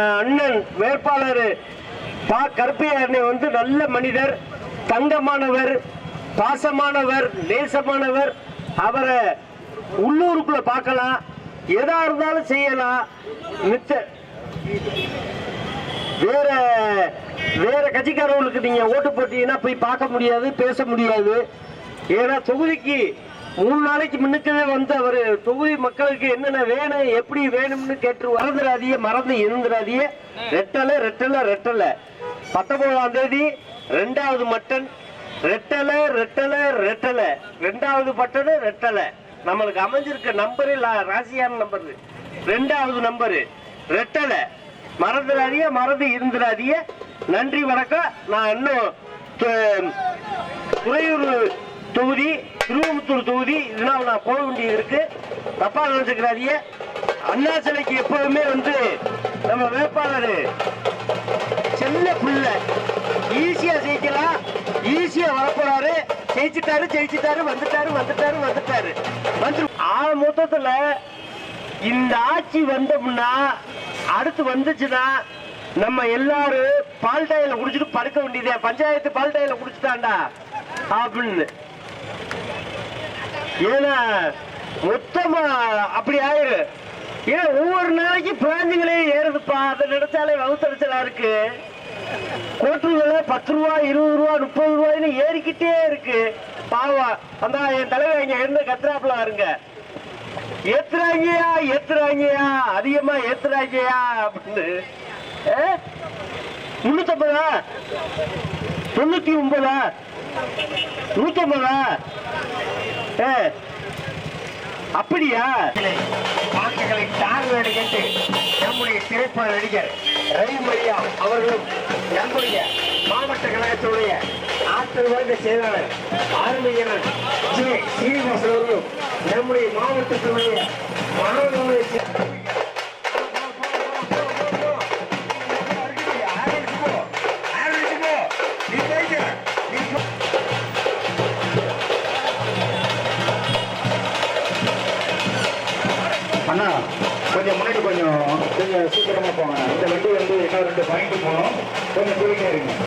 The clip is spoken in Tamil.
அண்ணன் வேட்பாளர் பா கருப்பையா அண்ணன் வந்து நல்ல மனிதர் தங்கமானவர் பாசமானவர் நேசமானவர். அவரை உள்ளூருக்குள்ள பார்க்கலாம். எதா இருந்தாலும் செய்யலாம். மிச்ச வேற வேற கட்சிக்காரவங்களுக்கு நீங்க ஓட்டு போட்டீங்கன்னா போய் பார்க்க முடியாது பேச முடியாது. ஏன்னா தொகுதிக்கு மூணு நாளைக்கு முன்னுக்கவே வந்து அவர் தொகுதி மக்களுக்கு என்னென்ன வேணும் எப்படி வேணும்னு கேட்டு மறந்துடாதீங்க மறந்து இருந்துடாதீங்க ரெட்டலை ரெட்டலை ரெட்டலை. பத்தொன்பதாம் தேதி ரெண்டாவது மட்டன். ரெட்டலை ரெட்டலை ரெட்டலை. ரெண்டாவது பட்டனு ரெட்டலை. நம்மளுக்கு அமைஞ்சிருக்க நம்பரு ராசியான நம்பர் ரெண்டாவது நம்பரு ரெட்டலை. மறந்துடாதீங்க மறந்து இருந்துடாதீங்க நன்றி வணக்கம். நான் இன்னும் துறையூர் தொகுதி திருவம்புத்தூர் தொகுதி இதனால் நான் போக வேண்டியது இருக்கு தப்பா நினைச்சுக்கிறாதீங்க. அண்ணா சிலைக்கு எப்போதுமே வந்து நம்ம வேட்பாளர் சின்ன பிள்ளை. ஈஸியா ஜெயிக்கலாம். ஈஸியா வரப்போறாரு. ஜெயிச்சுட்டாரு ஜெயிச்சுட்டாரு வந்துட்டாரு வந்துட்டாரு வந்துட்டாரு. வந்து ஆக மொத்தத்துல இந்த ஆட்சி வந்தோம்னா அடுத்து வந்துச்சுன்னா நம்ம எல்லாரும் பால் டாயில குடிச்சிட்டு படுக்க வேண்டியதே. பஞ்சாயத்து பால் டாயில குடிச்சிட்டாண்டா அப்படின்னு. ஏன்னா மொத்தமா அப்படி ஆயிரு. ஏன் ஒவ்வொரு நாளைக்கு பிராஞ்சுகளே ஏறுதுப்பா. அதை நினைச்சாலே வகுத்தறிச்சலா இருக்கு. கோட்டுகளை பத்து ரூபா இருபது ரூபா முப்பது ரூபாய்னு ஏறிக்கிட்டே இருக்கு. பாவா அந்த என் தலைவர் இங்க இருந்து கத்துறாப்புல வருங்க ஏத்துறாங்கயா ஏத்துறாங்கயா அதிகமா ஏத்துறாங்கயா அப்படின்னு. முன்னூத்தி ஐம்பதா தொண்ணூத்தி ஒன்பதா? நூத்தம்பதா? ஏ அப்படியா? வாக்குகளை தாழ்வேடு என்று நம்முடைய திரைப்பட நடிகர் ரவி மரியா அவர்களும் நம்முடைய மாவட்ட கழகத்துடைய ஆற்றல் வாய்ந்த செயலாளர் ஆர்மையனர் ஜே. ஸ்ரீனிவாசன் அவர்களும் நம்முடைய மாவட்டத்தினுடைய மாணவர்களுடைய அண்ணா கொஞ்சம் முன்னாடி கொஞ்சம் கொஞ்சம் சீக்கிரமாக போங்க. இந்த வண்டி வந்து இன்னும் ரெண்டு பாயிண்ட் போகணும் கொஞ்சம் போயிட்டே இருங்க.